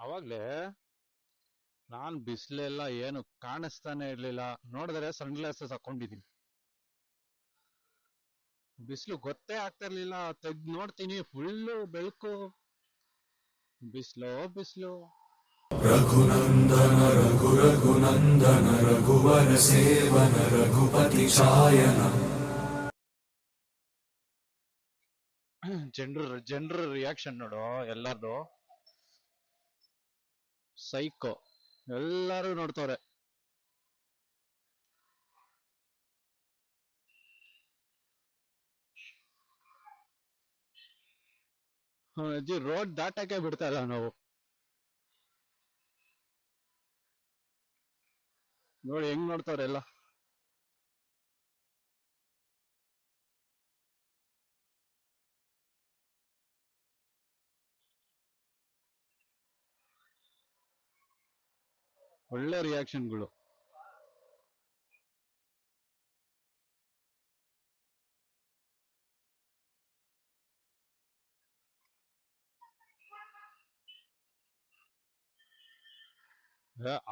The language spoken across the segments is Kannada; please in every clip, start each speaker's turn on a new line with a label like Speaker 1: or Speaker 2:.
Speaker 1: ಅವಾಗ್ಲೇ ನಾನ್ ಬಿಸ್ಲೆಲ್ಲ ಏನು ಕಾಣಿಸ್ತಾನೆ ಇರ್ಲಿಲ್ಲ. ನೋಡಿದ್ರೆ ಸನ್ ಗ್ಲಾಸಸ್ ಹಾಕೊಂಡಿದೀನಿ ಬಿಸಿಲು ಗೊತ್ತೇ ಆಗ್ತಾ ಇರ್ಲಿಲ್ಲ. ನೋಡ್ತೀನಿ. ಫುಲ್ಲು ಬೆಳಕು. ಬಿಸ್ಲು ಬಿಸ್ಲು.
Speaker 2: ರಘುನಂದನ ರಘು ರಘುನಂದನ ರಘುವರ ಸೇವನ ರಘುಪತಿ ಛಾಯನ
Speaker 1: ಜನರ ಜನರ ರಿಯಾಕ್ಷನ್ ನೋಡು ಎಲ್ಲಾರ್ದು. ಸೈಕೋ ಎಲ್ಲಾರು ನೋಡ್ತವ್ರೆ. ಅಜ್ಜಿ ರೋಡ್ ದಾಟಕ್ಕೆ ಬಿಡ್ತಾ ಇಲ್ಲ ನಾವು. ನೋಡಿ ಹೆಂಗ್ ನೋಡ್ತಾವ್ರೆ ಎಲ್ಲ. ಒಳ್ಳೆ ರಿಯಾಕ್ಷನ್ಗಳು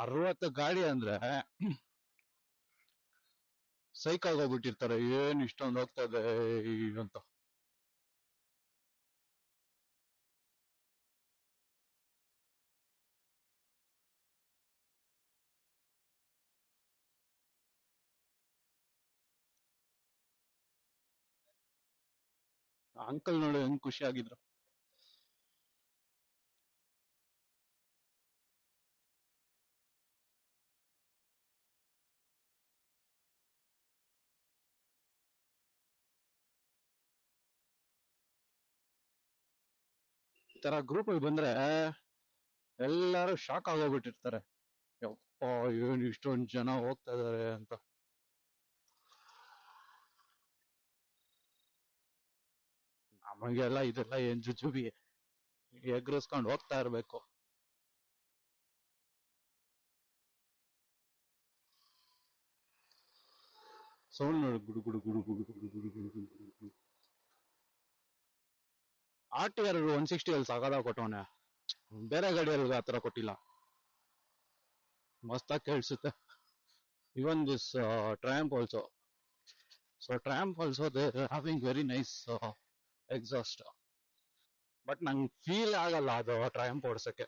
Speaker 1: ಅರವತ್ತು ಗಾಡಿ ಅಂದ್ರೆ ಸೈಕಲ್ ಹೋಗ್ಬಿಟ್ಟಿರ್ತಾರೆ. ಏನ್ ಇಷ್ಟೊಂದು ಹೋಗ್ತಾ ಇದೆ ಅಂತ. ಅಂಕಲ್ ನೋಡಿ ಹೆಂಗ್ ಖುಷಿ ಆಗಿದ್ರು. ತರ ಗ್ರೂಪ್ ಅಲ್ಲಿ ಬಂದ್ರೆ ಎಲ್ಲಾರು ಶಾಕ್ ಆಗೋಗ್ಬಿಟ್ಟಿರ್ತಾರೆ. ಯಪ್ಪ ಏನ್ ಇಷ್ಟೊಂದ್ ಜನ ಹೋಗ್ತಾ ಇದಾರೆ ಅಂತ. ನಮಗೆಲ್ಲ ಇದೆಲ್ಲ ಏನ್ ಜುಜುಬಿ ಎಗ್ರಿಸ್ಕೊಂಡ್ ಹೋಗ್ತಾ ಇರ್ಬೇಕು ಸೌಂಡ್ ನೋಡಿ ಗುಡು ಗುಡು ಗುಡು ಗುಡು ಗುಡು ಗುಡು ಗುಡು ಗುಡು ಗುಡು ಗುಡು. ಆರ್ ಟಿ ಆರ್ ಒನ್ ಕೊಟ್ಟವನೆ ಬೇರೆ ಗಾಡಿಯವ್ರಿಗೆ ಆ ತರ ಕೊಟ್ಟಿಲ್ಲ ಮಸ್ತಾಗಿ ಕೇಳಿಸುತ್ತೆ even this Triumph also so Triumph also they having very nice exhaust but ನಂಗೆ ಫೀಲ್ ಆಗಲ್ಲ ಅದು ಟ್ರಯಂಪ್ ಓಡಿಸೋಕ್ಕೆ.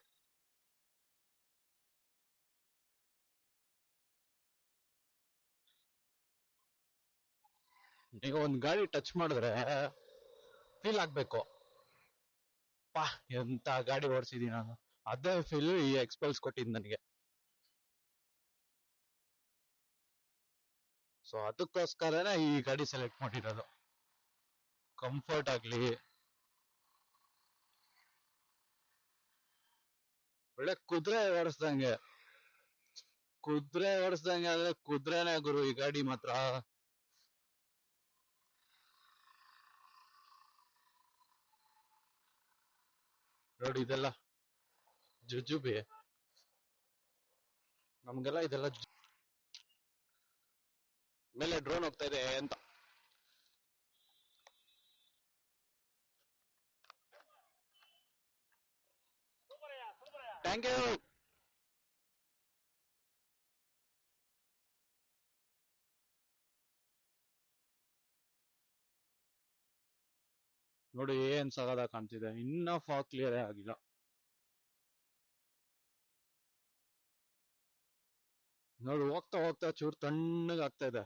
Speaker 1: ಈಗ ಒಂದ್ ಗಾಡಿ ಟಚ್ ಮಾಡಿದ್ರೆ ಫೀಲ್ ಆಗ್ಬೇಕು. ಪಾ, ಎಂತ ಗಾಡಿ ಓಡಿಸಿದೀನಿ ನಾನು. ಅದೇ ಫೀಲ್ ಈ ಎಕ್ಸ್ಪಲ್ಸ್ ಕೊಟ್ಟಿದ್ ನನಗೆ. ಸೊ ಅದಕ್ಕೋಸ್ಕರನೇ ಈ ಗಾಡಿ ಸೆಲೆಕ್ಟ್ ಮಾಡಿರೋದು. ಕಂಫರ್ಟ್ ಆಗಲಿ. ಒಳ್ಳೆ ಕುದುರೆ ಓಡಿಸ್ದಂಗೆ. ಕುದುರೆ ಓಡಿಸ್ದಂಗೆ ಆದ್ರೆ ಕುದುರೆನೇ ಗುರು, ಈ ಗಾಡಿ ಮಾತ್ರ. ನೋಡಿ ಇದೆಲ್ಲ ಜುಜುಬಿ. ನಮ್ಗೆಲ್ಲ ಇದೆಲ್ಲ ಮೇಲೆ ಡ್ರೋನ್ ಹೋಗ್ತಾ ಇದೆ ಅಂತ. ಥ್ಯಾಂಕ್ ಯು ನೋಡಿ ಏನ್ ಸಗದ ಕಾಣ್ತಿದೆ. ಇನ್ನ ಫಾಗ್ ಕ್ಲಿಯರ್ ಆಗಿಲ್ಲ. ನೋಡಿ ಹೋಗ್ತಾ ಹೋಗ್ತಾ ಚೂರ್ ತಣ್ಣಗೆ ಆಗ್ತಾ ಇದೆ.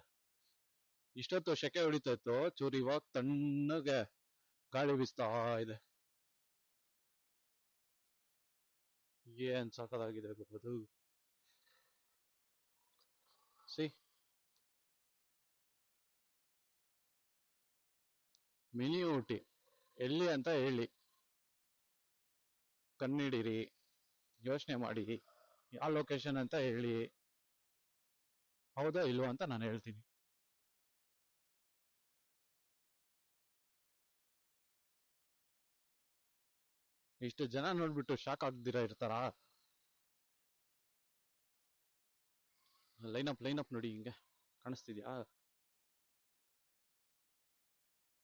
Speaker 1: ಇಷ್ಟೊತ್ತು ಶೆಕೆ ಹೊಡಿತಾ ಇತ್ತು. ಚೂರ್ ಇವಾಗ ತಣ್ಣಗೆ ಗಾಳಿ ಬೀಸ್ತಾ ಇದೆ. ಏನ್ ಸಕದಾಗಿದೆ ಅದು ಸಿ. ಮಿನಿ ಊಟಿ. ಎಲ್ಲಿ ಅಂತ ಹೇಳಿ. ಕಣ್ಣಿಡಿರಿ, ಯೋಚನೆ ಮಾಡಿ ಯಾವ ಲೊಕೇಶನ್ ಅಂತ ಹೇಳಿ. ಹೌದಾ ಇಲ್ವಾ ಅಂತ ನಾನು ಹೇಳ್ತೀನಿ. ಇಷ್ಟು ಜನ ನೋಡ್ಬಿಟ್ಟು ಶಾಕ್ ಆಗ್ದಿರಾ ಇರ್ತಾರಾ? ಲೈನ್ ಅಪ್ ಲೈನ್ ಅಪ್ ನೋಡಿ ಹಿಂಗೆ ಕಾಣಿಸ್ತಿದ್ಯಾ?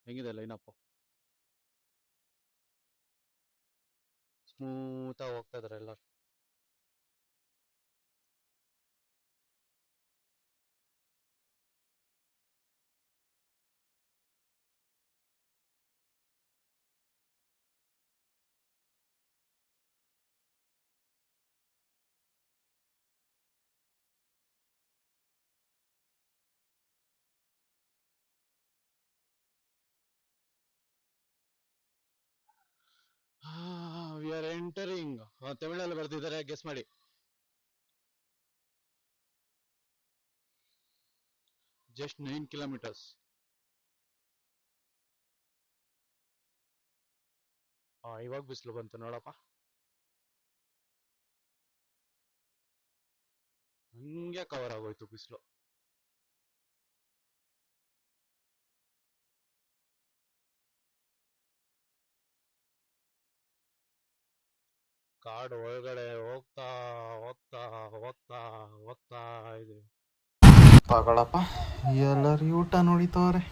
Speaker 1: ಹೆಂಗಿದೆ ಲೈನ್ ಅಪ್ ಸ್ಮೂತ್ ಆಗಿ ಹೋಗ್ತಾ ಇದಾರೆ ಎಲ್ಲರೂ. ಆರ್ ಎಂಟರಿಂಗ್ ತಮಿಳಲ್ಲಿ ಬರ್ತಿದ್ದಾರೆ ಗೆಸ್ ಮಾಡಿ. ಜಸ್ಟ್ ನೈನ್ ಕಿಲೋಮೀಟರ್ಸ್ ಹಾ, ಇವಾಗ ಬಿಸಿಲು ಬಂತು, ನೋಡಪ್ಪ. ಹಂಗೆ ಕವರ್ ಆಗೋಯ್ತು ಬಿಸಿಲು. ಕಾಡು ಒಳಗಡೆ ಹೋಗ್ತಾ ಹೋಗ್ತಾ ಹೋಗ್ತಾ ಹೋಗ್ತಾ ಇದೆ.
Speaker 3: ತಗೊಳಪ್ಪ ಎಲ್ಲರೂ ಊಟ ನೋಡಿತವ್ರೆ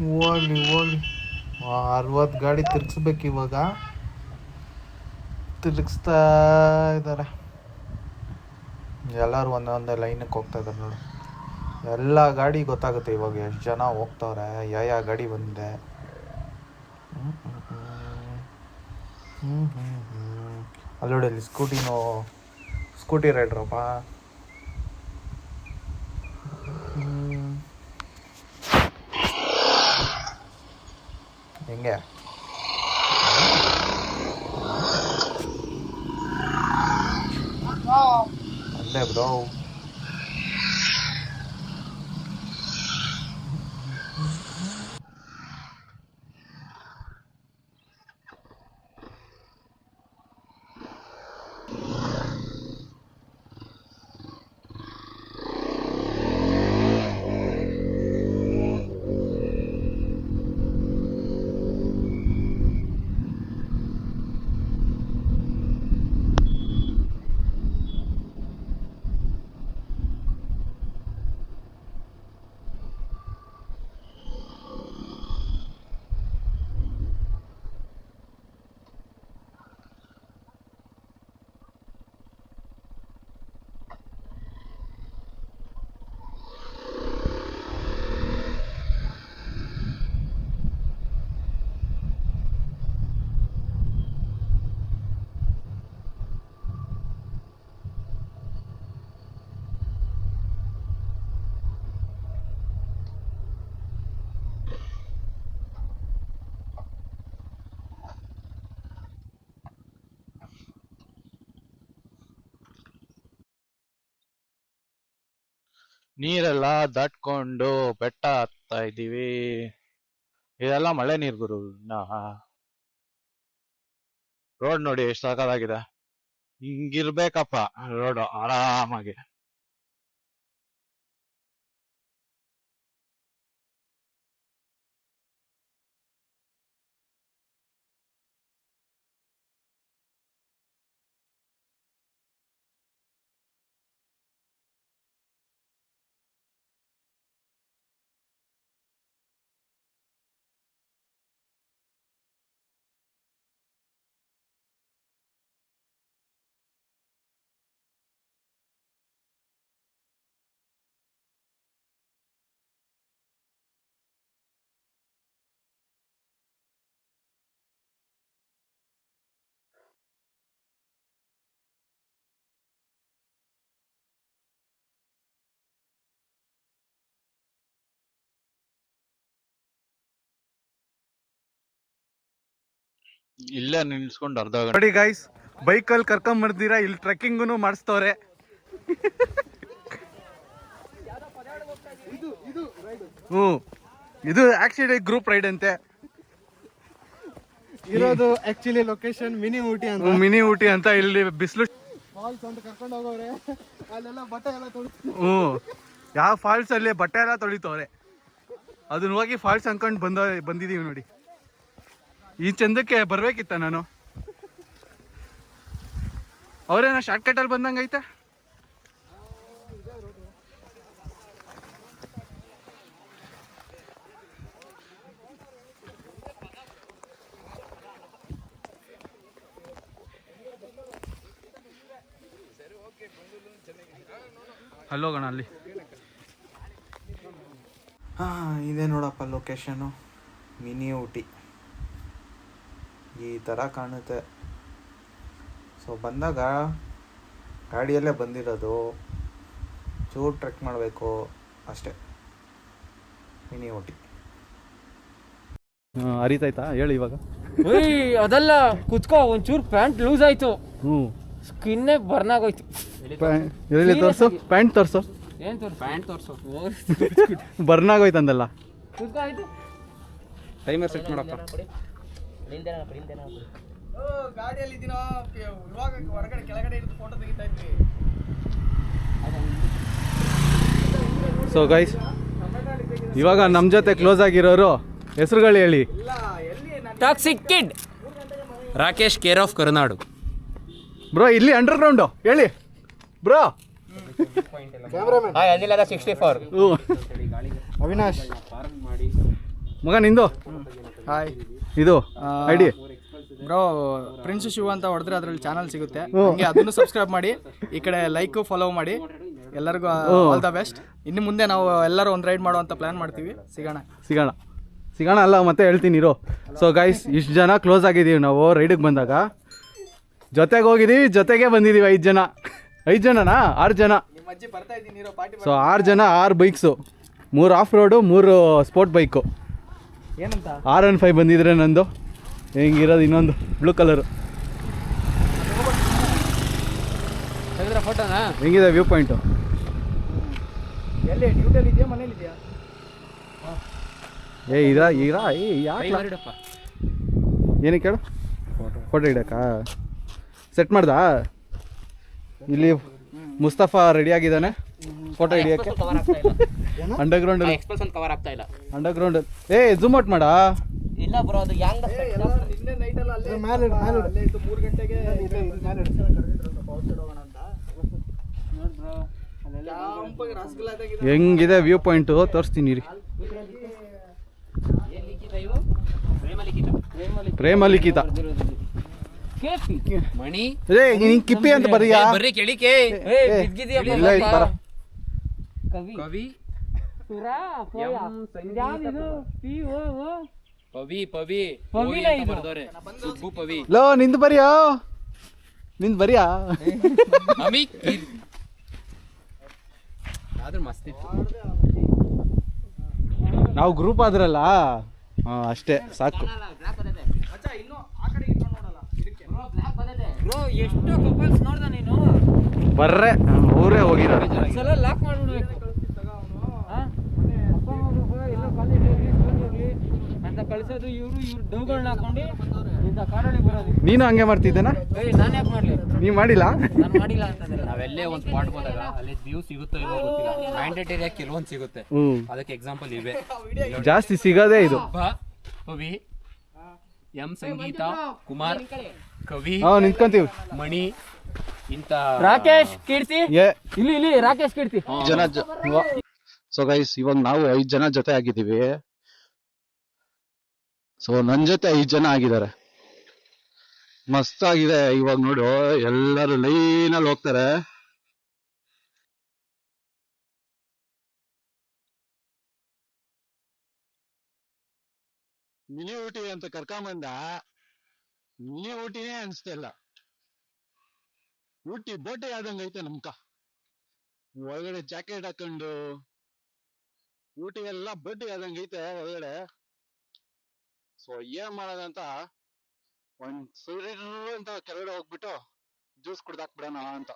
Speaker 3: ಹೋಗ್ಲಿ ಹೋಗ್ಲಿ. ಅರವತ್ತು ಗಾಡಿ ತಿರ್ಗಿಸ್ಬೇಕು ಇವಾಗ. ತಿರುಗಿಸ್ತಾ ಇದ್ದಾರೆ ಎಲ್ಲರೂ ಒಂದೊಂದೇ ಲೈನಕ್ಕೆ ಹೋಗ್ತಾ ಇದ್ದಾರೆ ನೋಡಿ. ಎಲ್ಲ ಗಾಡಿ ಗೊತ್ತಾಗುತ್ತೆ ಇವಾಗ ಎಷ್ಟು ಜನ ಹೋಗ್ತವ್ರೆ, ಯಾವ ಗಾಡಿ ಬಂದಿದೆ. ಹ್ಞೂ ಹ್ಞೂ. ಹ್ಮ್ ಹ್ಮ್. ಹ್ಮ್. ಅಲ್ಲಿ ನೋಡಿ ಅಲ್ಲಿ ಸ್ಕೂಟಿನೂ ಸ್ಕೂಟಿ ರೈಡ್ರಪ್ಪ ಹ್ಮ್. ಹೆಂಗೆ ಅಲ್ಲೇ ಬ್ರೋ
Speaker 1: ನೀರೆಲ್ಲ ದಾಟ್ಕೊಂಡು ಬೆಟ್ಟ ಹತ್ತಾ ಇದ್ದೀವಿ. ಇದೆಲ್ಲ ಮಳೆ ನೀರು ಗುರು. ರೋಡ್ ನೋಡಿ ಎಷ್ಟು ಸಾಕಾಗಿದೆ. ಹಿಂಗಿರ್ಬೇಕಪ್ಪ ರೋಡ್ ಆರಾಮಾಗಿ. ಇಲ್ಲೇ ನಿಲ್ಸ್ಕೊಂಡು ಅರ್ಧ ಗಂಟೆ.
Speaker 3: ನೋಡಿ ಗೈಸ್ ಬೈಕಲ್ಲಿ ಕರ್ಕೊಂಬರ್ದಿರಾ ಇಲ್ಲಿ ಟ್ರೆಕ್ಕಿಂಗು ಮಾಡಿಸ್ತವ್ರೆ. ಹ್ಞೂ. ಇದು ಆಕ್ಚುಲಿ ಗ್ರೂಪ್ ರೈಡ್ ಅಂತೆ.
Speaker 4: ಇರೋದು ಆಕ್ಚುಲಿ ಲೊಕೇಶನ್ ಮಿನಿ ಊಟಿ ಅಂತ.
Speaker 3: ಮಿನಿ ಊಟಿ ಅಂತ ಇಲ್ಲಿ ಬಿಸಿಲು
Speaker 4: ಫಾಲ್ಸ್ ಅಂತ ಕರ್ಕೊಂಡು ಹೋಗೋರೆ ಅಲ್ಲೆಲ್ಲ ಬಟ್ಟೆ ಎಲ್ಲ ತೊಳಿತು
Speaker 3: ಹ್ಞೂ. ಯಾವ ಫಾಲ್ಸ್ ಅಲ್ಲಿ ಬಟ್ಟೆ ಎಲ್ಲ ತೊಳಿತವ್ರೆ. ಅದನ್ನ ಹೋಗಿ ಫಾಲ್ಸ್ ಅನ್ಕೊಂಡು ಬಂದ ಬಂದಿದೀವಿ ನೋಡಿ. ಈ ಚಂದಕ್ಕೆ ಬರ್ಬೇಕಿತ್ತ ನಾನು? ಅವ್ರೇನೋ ಶಾರ್ಟ್ ಕಟ್ ಅಲ್ಲಿ ಬಂದಂಗ ಐತೆ ಅಲ್ಲೋಗೋಣ ಅಲ್ಲಿ. ಹಾಂ, ಇದೆ ನೋಡಪ್ಪ ಲೊಕೇಶನು ಮಿನಿ ಊಟಿ. ಈ ಥರ ಕಾಣುತ್ತೆ. ಸೊ ಬಂದಾಗ ಗಾಡಿಯಲ್ಲೇ ಬಂದಿರೋದು. ಚೂರು ಟ್ರೆಕ್ ಮಾಡಬೇಕು. ಅಷ್ಟೇ. Mini OT.
Speaker 1: ಅರಿತಾಯ್ತಾ? ಹೇಳಿ ಇವಾಗ.
Speaker 5: ಏಯ್ ಅದಲ್ಲ. ಕುತ್ಕೋ ಒಂಚೂರು ಪ್ಯಾಂಟ್ ಲೂಸ್ ಆಯ್ತು.
Speaker 1: ಹ್ಞೂ
Speaker 5: ಸ್ಕಿನ್ನೇ ಬರ್ನ್ ಆಗೋಯ್ತು
Speaker 1: ಎಲ್ಲಿ ತೋರಿಸು? ಪ್ಯಾಂಟ್ ತೋರಿಸು.
Speaker 5: ಏನ್ ತೋರ್ಸು? ಪ್ಯಾಂಟ್ ತೋರ್ಸು.
Speaker 1: ಬರ್ನ್ ಆಗೋಯ್ತಂದಲ್ಲ
Speaker 5: ಕುತ್ಕೋ ಆಯ್ತು.
Speaker 1: ಟೈಮರ್ ಸೆಟ್ ಮಾಡಪ್ಪ.
Speaker 4: ಗಾಡಿಯಲ್ಲಿ ಇದೀನೋ ಇವಾಗ ಹೊರಗಡೆ ಕೆಳಗಡೆ ಇದ್ದು ಫೋಟೋ ತೆಗಿತಾ ಇದ್ವಿ.
Speaker 1: ಸೊ ಗೈಸ್ ಇವಾಗ ನಮ್ಮ ಜೊತೆ ಕ್ಲೋಸ್ ಆಗಿರೋರು ಹೆಸರುಗಳು ಹೇಳಿ.
Speaker 5: Toxic kid Rakesh care of Karunadu
Speaker 1: bro ಇಲ್ಲಿ ಅಂಡರ್ ಗ್ರೌಂಡು ಹೇಳಿ ಬ್ರೋ
Speaker 5: ಸಿಕ್ಸ್ಟಿ ಫೋರ್
Speaker 4: ಅವಿನಾಶ್.
Speaker 1: ಮಗ ನಿಂದು?
Speaker 4: ಹಾಯ್
Speaker 1: ಇದು ಐಡಿ?
Speaker 4: ಬ್ರೋ ಪ್ರಿನ್ಸ್ ಶಿವ ಅಂತ ಹೊಡೆದ್ರೆ ಅದ್ರಲ್ಲಿ ಚಾನಲ್ ಸಿಗುತ್ತೆ. ಹಂಗೆ ಅದನ್ನು ಸಬ್ಸ್ಕ್ರೈಬ್ ಮಾಡಿ ಈ ಕಡೆ ಲೈಕ್ ಫಾಲೋ ಮಾಡಿ. ಎಲ್ಲರಿಗೂ ಆಲ್ ದ ಬೆಸ್ಟ್ ಇನ್ನು ಮುಂದೆ ನಾವು ಎಲ್ಲರೂ ಒಂದು ರೈಡ್ ಮಾಡುವಂತ ಪ್ಲಾನ್ ಮಾಡ್ತೀವಿ. ಸಿಗೋಣ.
Speaker 1: ಸಿಗೋಣ. ಸಿಗೋಣ ಅಲ್ಲ ಮತ್ತೆ ಹೇಳ್ತೀನಿ ಇರೋ. ಸೊ ಗೈಸ್ ಇಷ್ಟು ಜನ ಕ್ಲೋಸ್ ಆಗಿದ್ದೀವಿ ನಾವು ರೈಡಿಗೆ ಬಂದಾಗ. ಜೊತೆಗೆ ಹೋಗಿದ್ದೀವಿ ಜೊತೆಗೆ ಬಂದಿದ್ದೀವಿ ಐದು ಜನ. ಐದು ಜನನಾ? ಆರು ಜನ? ಸೊ ಆರು ಜನ ಆರು ಬೈಕ್ಸು ಮೂರು ಆಫ್ ರೋಡು ಮೂರು sport bike R one five ಬಂದಿದ್ರೆ ನಂದು. ಹೆಂಗಿರೋದು ಇನ್ನೊಂದು ಬ್ಲೂ ಕಲರು
Speaker 5: ಫೋಟೋನಾ
Speaker 1: ಹೆಂಗಿದೆ ವ್ಯೂ ಪಾಯಿಂಟು
Speaker 4: ಎಲ್ಲಿ ಡ್ಯೂಟಲ್ಲಿ ಇದೆಯಾ ಮನೇಲಿ ಇದೆಯಾ?
Speaker 1: ಏ ಇರ ಈಗ ಏ ಯಾಕೆ
Speaker 5: ಮಾಡಿಡಪ್ಪ.
Speaker 1: ಏನಕ್ಕೆ ಹೇಳು? ಫೋಟೋ ಇಡಕ್ಕಾ? ಸೆಟ್ ಮಾಡ್ದಾ? ಇಲ್ಲಿ ಮುಸ್ತಫಾ ರೆಡಿ ಆಗಿದ್ದಾನೆ. ಫೋಟೋ ಹಿಡಿಯೋಕ್ಕೆ.
Speaker 5: ಕವರ್ ಆಗ್ತಾ ಇಲ್ಲ.
Speaker 1: ಅಂಡರ್ಗ್ರೌಂಡ್
Speaker 5: ಎಕ್ಸ್ಪ್ರೆಸ್ ಒಂದು ಕವರ್ ಆಗ್ತಾ ಇಲ್ಲ.
Speaker 1: ಅಂಡರ್ಗ್ರೌಂಡ್ ಏ ಜೂಮ್ ಔಟ್ ಮಾಡ.
Speaker 5: ಇಲ್ಲ ಬ್ರೋ ಅದು ಯಾಂಗ್
Speaker 4: ನಿನ್ನೆ ನೈಟ್ ಅಲ್ಲ ಅಲ್ಲೇ ಮೇಲೆ ಅಲ್ಲೇ ಇತ್ತು 3 ಗಂಟೆಗೆ ಕ್ಯಾಂಪಾಗಿ ರಸಗುಲ್ಲಾದಾಗಿದೆ
Speaker 1: ಹೆಂಗಿದೆ ವ್ಯೂ ಪಾಯಿಂಟು ತೋರಿಸ್ತೀನಿ ರೀ ಪ್ರೇಮ ಲಿಖಿತ
Speaker 5: ಮಣಿ.
Speaker 1: ಏ ನೀನ್ ಕಿಪ್ಪಿ ಅಂತ ಬರೀ
Speaker 5: ಬರ್ರಿ ಕೆಳಿಕೆ
Speaker 1: ಓ
Speaker 5: ಕವಿ. ಕವಿ ಪವಿ ಪವಿ. ಪವಿ ಬರ್ದವ್ರೆ. ಸುಬ್ಬು ಪವಿ.
Speaker 1: ಲೋ ನಿಂದು ಬರಿಯಾ? ನಿಂದು ಬರಿಯಾ?
Speaker 5: ಅಮಿ ಆದ್ರೆ ಮಸ್ತ್ ಇತ್ತು.
Speaker 1: ನಾವು ಗ್ರೂಪ್ ಆದ್ರಲ್ಲ? ಹಾ ಅಷ್ಟೇ ಸಾಕು.
Speaker 5: ಬ್ರೋ ಎಷ್ಟು ಕಪಲ್ಸ್ ನೋಡ್ದ ನೀನು.
Speaker 1: ಬರ್ರೆ ಊರೇ ಹೋಗಿರೋ
Speaker 5: ಸಲ ಲಾಕ್ ಹಾ? ಅಪ್ಪ ಅಮ್ಮ ಎಲ್ಲ ಕಾಲೇಜ್ ಹೋಗ್ಲಿ ಸ್ಕೂಲ್ ಹೋಗ್ಲಿ ಅಂತ ಇವರು ಇವ್ರು ಡೌಗಳನ್ನ ಹಾಕೊಂಡು ಇಂಥ ಬರೋದು.
Speaker 1: ನೀನು ಹಂಗೆ ಮಾಡ್ತಿದ್ದೇನಾ?
Speaker 5: ಏಯ್ ನಾನು ಯಾಕೆ ಮಾಡ್ಲಿ?
Speaker 1: ನೀ ಮಾಡಿಲ್ಲ?
Speaker 5: ನಾನು ಮಾಡಿಲ್ಲ ಅಂತಂದ್ರೆ ನಾವೆಲ್ಲೇ ಒಂದು ಸ್ಪಾಟ್ ಹೋದಾಗ ಅಲ್ಲಿ ವ್ಯೂ ಸಿಗುತ್ತೋ ಇಲ್ಲೋ ಗೊತ್ತಿಲ್ಲ. ಮ್ಯಾಂಡೇಟರಿ ಕೆಲವೊಂದು ಸಿಗುತ್ತೆ.
Speaker 1: ಹ್ಞೂ
Speaker 5: ಅದಕ್ಕೆ ಎಕ್ಸಾಂಪಲ್ ಇವೆ.
Speaker 1: ಜಾಸ್ತಿ ಸಿಗೋದೇ ಇದು.
Speaker 5: ಒಬ್ಬ ಕವಿ ಎಂ ಸಂಗೀತ ಕುಮಾರ್ ಕವಿ
Speaker 1: ಹಾ ನಿಂತ್ಕೊಂತೀವಿ.
Speaker 5: ಮಣಿ ಇಂತ ರಾಕೇಶ್ ಕೀರ್ತಿ?
Speaker 1: ಏ.
Speaker 5: ಇಲ್ಲಿ ಇಲ್ಲಿ ರಾಕೇಶ್ ಕೀರ್ತಿ.
Speaker 1: ಜನ ಸೊ ಗೈಸ್ ಇವಾಗ ನಾವು ಐದ್ ಜನ ಜೊತೆ ಆಗಿದ್ದೀವಿ. ಸೊ ನನ್ನ ಜೊತೆ ಐದು ಜನ ಆಗಿದ್ದಾರೆ. ಮಸ್ತ್ ಆಗಿದೆ ಇವಾಗ ನೋಡು, ಎಲ್ಲರೂ ಲೈನಲ್ಲಿ ಹೋಗ್ತಾರೆ. ಮಿನಿ ಊಟಿ ಅಂತ ಕರ್ಕೊಂಬಂದ ಮಿನಿ ಊಟಿನೇ ಅನ್ಸ್ತಾ ಇಲ್ಲ. ಊಟಿ ಬೋಟೆ ಆದಂಗೈತೆ ನಮ್ಕ. ಒಳಗಡೆ ಜಾಕೆಟ್ ಹಾಕೊಂಡು, ಊಟಿ ಎಲ್ಲ ಬಡ್ಡಿ ಆದಂಗೈತೆ ಒಳಗಡೆ. ಸೊ ಏನ್ ಮಾಡೋದಂತ ಒಂದ್ ಸೂರ್ಯ ಅಂತ ಕೆಳಗಡೆ ಹೋಗ್ಬಿಟ್ಟು ಜ್ಯೂಸ್ ಕುಡ್ದಾಕ್ಬಿಡೋಣ ಅಂತ.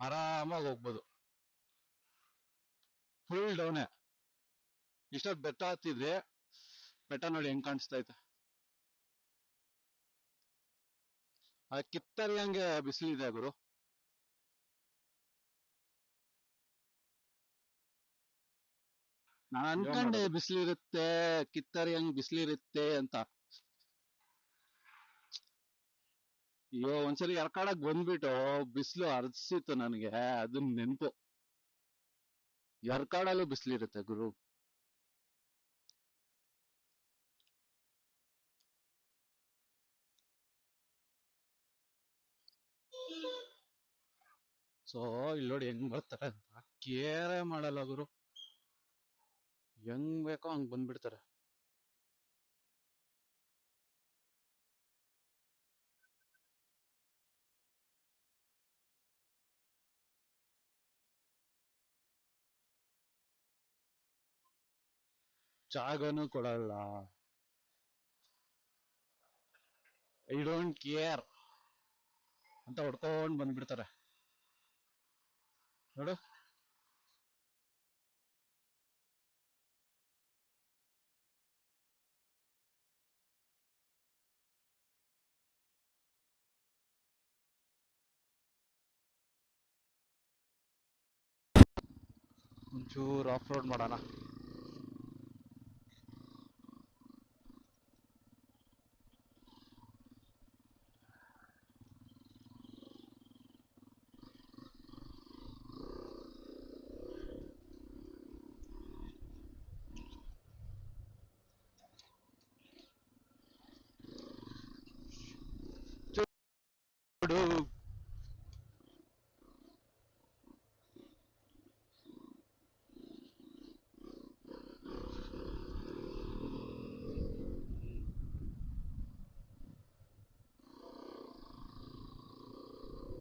Speaker 1: ಆರಾಮಾಗಿ ಹೋಗ್ಬೋದು. ಫುಲ್ ಡೌನೆ ಇಷ್ಟೊತ್ತು ಬೆಟ್ಟ ಹತ್ತಿದ್ರೆ ಬೆಟ್ಟ ನೋಡಿ ಹೆಂಗ್ ಕಾಣಿಸ್ತಾ ಐತೆ. ಆ ಕಿತ್ತರಿಯಂಗೆ ಬಿಸಿಲಿದೆ ಗುರು. ನಾನು ಅನ್ಕೊಂಡೆ ಬಿಸಿಲಿರುತ್ತೆ ಕಿತ್ತರಿಯಂಗ್ ಬಿಸಿಲಿರುತ್ತೆ ಅಂತ. ಅಯ್ಯೋ ಒಂದ್ಸರಿ ಎರ್ಕಾಡಕ್ ಬಂದ್ಬಿಟ್ಟು ಬಿಸಿಲು ಅರ್ಸಿತ್ತು ನನಗೆ ಅದು ನೆನ್ಪು. ಎರ್ಕಾಡಲ್ಲೂ ಬಿಸಿಲಿರುತ್ತೆ ಗುರು. ಸೊ ಇಲ್ಲಿ ನೋಡಿ ಹೆಂಗ್ ಬರ್ತಾರೆ ಅಂತ ಕೇರೆ ಮಾಡಲ್ಲ ಗುರು. ಹೆಂಗ್ ಬೇಕೋ ಹಂಗ್ ಬಂದ್ಬಿಡ್ತಾರ. ಜಾಗನೂ ಕೊಡಲ್ಲ. ಐ ಡೋಂಟ್ ಕೇರ್ ಅಂತ ಹೊಡ್ಕೊಂಡ್ ಬಂದ್ಬಿಡ್ತಾರೆ. ನೋಡು. ಒಂಚೂರು ಆಫ್ ರೋಡ್ ಮಾಡೋಣ. ನೋಡು